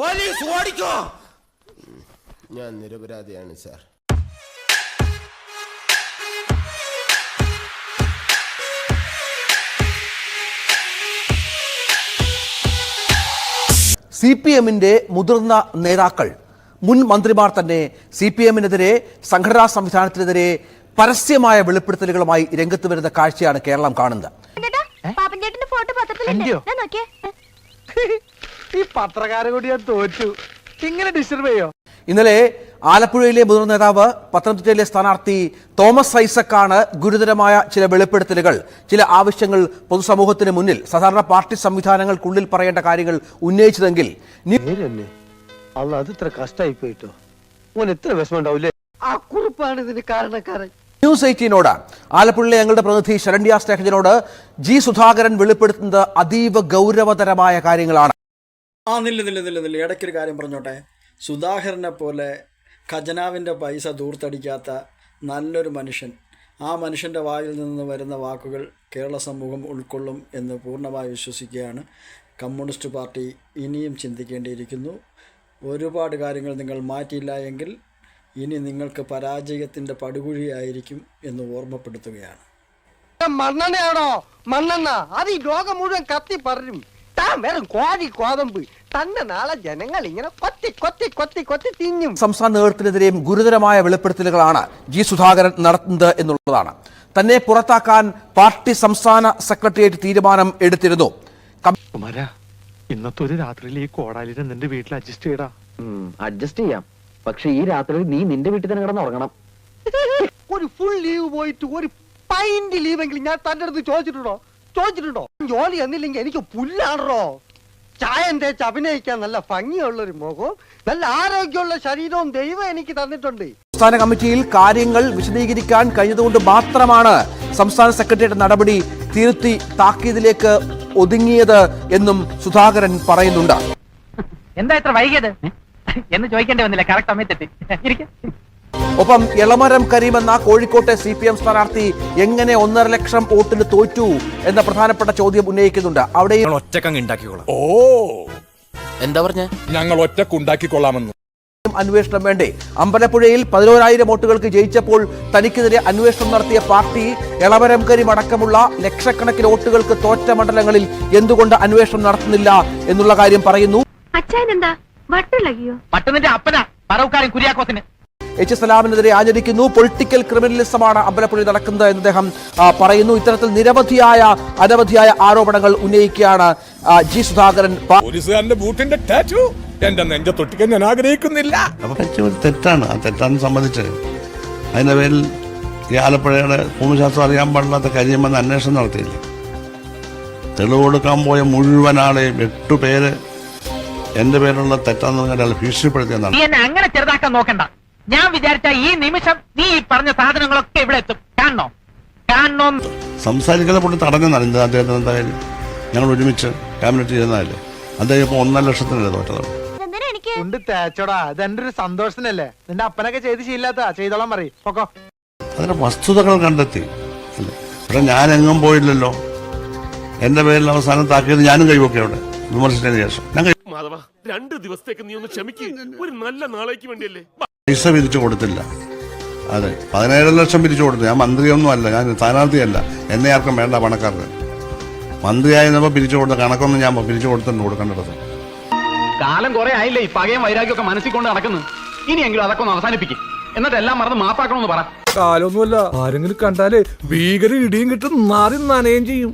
Police ഓടിക്കോ. ഞാൻ നിരപരാധിയാണ് സാർ. സി പി എമ്മിന്റെ മുതിർന്ന നേതാക്കൾ മുൻ മന്ത്രിമാർ തന്നെ സി പി എമ്മിനെതിരെ സംഘടനാ സംവിധാനത്തിനെതിരെ പരസ്യമായ വെളിപ്പെടുത്തലുകളുമായി രംഗത്ത് വരുന്ന കാഴ്ചയാണ് കേരളം കാണുന്നത്. ഈ പത്രക്കാരെ കൂടി ഞാൻ തോറ്റു. ഇങ്ങനെ ഡിസ്റ്റർബ് ചെയ്യോ? ഇന്നലെ ആലപ്പുഴയിലെ മുതിർന്ന നേതാവ് പത്തനംതിട്ടയിലെ സ്ഥാനാർത്ഥി തോമസ് ഐസക്കാണ് ഗുരുതരമായ ചില വെളിപ്പെടുത്തലുകൾ. ചില ആവശ്യങ്ങൾ പൊതുസമൂഹത്തിന് മുന്നിൽ സാധാരണ പാർട്ടി സംവിധാനങ്ങൾക്കുള്ളിൽ പറയേണ്ട കാര്യങ്ങൾ ഉന്നയിച്ചതെങ്കിൽ അത് ഇത്ര കഷ്ടായി പോയിട്ടോ? ഓൻ എത്ര വിഷമം ഉണ്ടാവില്ലേ ആ കുറിപ്പാണ് ഇതിന് കാരണക്കാരൻ. ന്യൂസ് എയ്റ്റീനോട് ആലപ്പുഴയിലെ ഞങ്ങളുടെ പ്രതിനിധി ശരണ്യ സ്നേഹജനോട് ജി സുധാകരൻ വെളിപ്പെടുത്തുന്നത് അതീവ ഗൗരവതരമായ കാര്യങ്ങളാണ്. ആ നില്ല നില്ല നില്ല നില്ല. ഇടയ്ക്കൊരു കാര്യം പറഞ്ഞോട്ടെ. സുധാകരനെ പോലെ ഖജനാവിന്റെ പൈസ ദൂർത്തടിക്കാത്ത നല്ലൊരു മനുഷ്യൻ ആ മനുഷ്യന്റെ വായിൽ നിന്ന് വരുന്ന വാക്കുകൾ കേരള സമൂഹം ഉൾക്കൊള്ളും എന്ന് പൂർണമായി വിശ്വസിക്കുകയാണ്. കമ്മ്യൂണിസ്റ്റ് പാർട്ടി ഇനിയും ചിന്തിക്കേണ്ടിയിരിക്കുന്നു. ഒരുപാട് കാര്യങ്ങൾ നിങ്ങൾ മാറ്റിയില്ല എങ്കിൽ ഇനി നിങ്ങൾക്ക് പരാജയത്തിന്റെ പടുകുഴിയായിരിക്കും എന്ന് ഓർമ്മപ്പെടുത്തുകയാണ്. മണ്ണെണ്ണയാണോ? മണ്ണെണ്ണ. അത് ഈ ലോകം മുഴുവൻ കത്തി പറയും താൻ വെറും കോഴി കോതമ്പ്. തന്നെ നാളെ ജനങ്ങൾ ഇങ്ങനെ കൊത്തി കൊത്തി കൊത്തി കൊത്തി തിന്നും. സംസ്ഥാന നേതൃത്വത്തിനെതിരെയും ഗുരുതരമായ വെളിപ്പെടുത്തലുകളാണ് ജി സുധാകരൻ നടത്തുന്നത് എന്നുള്ളതാണ്. തന്നെ പുറത്താക്കാൻ പാർട്ടി സംസ്ഥാന സെക്രട്ടേറിയറ്റ് തീരുമാനം എടുത്തിരുന്നു. കുമാര ഇന്നത്തെ ഒരു രാത്രിയിൽ ഈ കോടാലിനെ നിന്റെ വീട്ടിൽ അഡ്ജസ്റ്റ് ചെയ്യടാ. അഡ്ജസ്റ്റ് ചെയ്യാം. പക്ഷെ ഈ രാത്രി നീ നിന്റെ വീട്ടിൽ തന്നെ കിടന്ന് ഉറങ്ങണം. ഒരു ഫുൾ ലീവ് പോയിട്ട് ഒരു പൈന്റ് ലീവ് എങ്കിലും ഞാൻ തന്റെ അടുത്ത് ചോദിച്ചിട്ടുണ്ടോ? ചോദിച്ചിട്ടുണ്ടോ? ജോലി എന്നില്ലെങ്കിൽ എനിക്ക് പുല്ലാണോ ചായം തേച്ച് അഭിനയിക്കാൻ നല്ല ഭംഗിയുള്ള ഒരു മുഖവും നല്ല ആരോഗ്യമുള്ള ശരീരവും ദൈവം എനിക്ക് തന്നിട്ടുണ്ട്. സംസ്ഥാന കമ്മിറ്റിയിൽ കാര്യങ്ങൾ വിശദീകരിക്കാൻ കഴിഞ്ഞതുകൊണ്ട് മാത്രമാണ് സംസ്ഥാന സെക്രട്ടേറിയറ്റ് നടപടി തിരുത്തി താക്കീതിലേക്ക് ഒതുങ്ങിയത് എന്നും സുധാകരൻ പറയുന്നുണ്ട്. എന്താ ഇത്ര വൈകിയത്? എന്ന് ചോദിക്കേണ്ടി വന്നില്ല. കറക്റ്റ് സമയത്തെത്തി ഇരിക്കും. ഒപ്പം ഇളമരം കരീം എന്ന കോഴിക്കോട്ടെ സി പി എം സ്ഥാനാർത്ഥി എങ്ങനെ ഒന്നര ലക്ഷം വോട്ടിന് തോറ്റു എന്ന പ്രധാനപ്പെട്ട ചോദ്യം ഉന്നയിക്കുന്നുണ്ട്. അവിടെ ഓ. എന്താ പറഞ്ഞ? ഞങ്ങൾ ഒറ്റക്കുണ്ടാക്കിക്കൊള്ളാമെന്ന് അന്വേഷണം വേണ്ടേ? അമ്പലപ്പുഴയിൽ പതിനോരായിരം വോട്ടുകൾക്ക് ജയിച്ചപ്പോൾ തനിക്കെതിരെ അന്വേഷണം നടത്തിയ പാർട്ടി എളമരം കരീം അടക്കമുള്ള ലക്ഷക്കണക്കിന് വോട്ടുകൾക്ക് തോറ്റ മണ്ഡലങ്ങളിൽ എന്തുകൊണ്ട് അന്വേഷണം നടത്തുന്നില്ല എന്നുള്ള കാര്യം പറയുന്നു. അച്ഛൻ എന്താ? പട്ടുന്നിന്റെ അപ്പനാ പറവുകാരൻ കുര്യാക്കോസിന്. എച്ച് സലാമിനെതിരെ ആചരിക്കുന്നു പൊളിറ്റിക്കൽ ക്രിമിനലിസമാണ് അമ്പലപ്പുഴയിൽ നടക്കുന്നത് എന്ന് അദ്ദേഹം പറയുന്നു. ഇത്തരത്തിൽ നിരവധിയായ അനവധിയായ ആരോപണങ്ങൾ ഉന്നയിക്കുകയാണ് ജി സുധാകരൻ. പോലീസുകാരന്റെ ബൂട്ടിന്റെ ടാറ്റു. എന്റെ നെഞ്ചത്തൊട്ടിക്കാൻ ഞാൻ ആഗ്രഹിക്കുന്നില്ല. തെറ്റാണ്. ആ തെറ്റാണെന്ന് സംബന്ധിച്ച് അതിന്റെ പേരിൽ ഈ ആലപ്പുഴയുടെ ഭൂമിശാസ്ത്രം അറിയാൻ പാടില്ലാത്ത കാര്യമെന്ന് അന്വേഷണം നടത്തിയില്ല. തെളിവ് കൊടുക്കാൻ പോയ മുഴുവൻ ആളെയും എട്ടു പേര് എന്റെ പേരിലുള്ള തെറ്റാന്ന് പറഞ്ഞാൽ അയാൾ ഭീഷണിപ്പെടുത്തിയെന്നാണ്. നീ എന്നെ അങ്ങനെ ചെറുതാക്കാൻ നോക്കണ്ട. ഞാൻ വിചാരിച്ച ഈ നിമിഷം നീ ഈ പറഞ്ഞ സാധനങ്ങളൊക്കെ ഇവിടെ എത്തും. കാണണോ? കാണണോ? സംസാരിക്കുന്ന പൊട്ടി തടഞ്ഞെന്നാണ് എന്താ അദ്ദേഹത്തിന് എന്തായാലും ഞങ്ങൾ ഒരുമിച്ച് ക്യാബിനറ്റ് ചെയ്യുന്നതല്ലേ അദ്ദേഹം ഇപ്പോൾ ഒന്നര ലക്ഷത്തിനല്ലേ തോറ്റത്. എന്തിനാ എനിക്ക്? ഉണ്ട് തേച്ചോടാ അത് എന്റെ ഒരു സന്തോഷത്തിനല്ലേ? നിന്റെ അപ്പനൊക്കെ ചെയ്ത് ശീലാത്ത ചെയ്തോളാൻ പറയും. പൊക്കോ. അതിന് വസ്തുതകൾ കണ്ടെത്തി. അല്ലേ? പക്ഷെ ഞാൻ എങ്ങും പോയില്ലല്ലോ. എന്റെ പേരിൽ അവസാനം താക്കിയത് ഞാനും കഴിവൊക്കെ അവിടെ. വിമർശിച്ചതിന് ശേഷം. ഞാൻ രണ്ട് ദിവസത്തേക്ക് നീ ഒന്ന് ക്ഷമിക്ക്. ഒരു നല്ല നാളേക്ക് വേണ്ടിയല്ലേ? പൈസ പിരിച്ചു കൊടുത്തില്ല. അതെ പതിനേഴ് ലക്ഷം പിരിച്ചു കൊടുത്തു. ഞാൻ മന്ത്രിയൊന്നും അല്ല ഞാൻ സ്ഥാനാർത്ഥിയല്ല. എന്നെ ആർക്കും വേണ്ട പണക്കാർക്ക് മന്ത്രിയായിരുന്നപ്പോൾ പിരിച്ചു കൊടുത്ത കണക്കൊന്നും ഞാൻ പിരിച്ചു കൊടുത്തിട്ടുണ്ട് കൊടുക്കേണ്ടത്. കാലം കുറെ ആയില്ലേ ഈ പകയും വൈരാഗ്യമൊക്കെ മനസ്സിൽ കൊണ്ട് നടക്കുന്നു? ഇനിയെങ്കിലും അതൊക്കെ ഒന്ന് അവസാനിപ്പിക്കും. എന്നിട്ട് എല്ലാം മറന്ന് മാപ്പാക്കണമെന്ന് പറ. കാലൊന്നുമല്ല. ആരെങ്കിലും കണ്ടാലേ ഭീകര ഇടിയും കിട്ടും നാറി നനയും ചെയ്യും.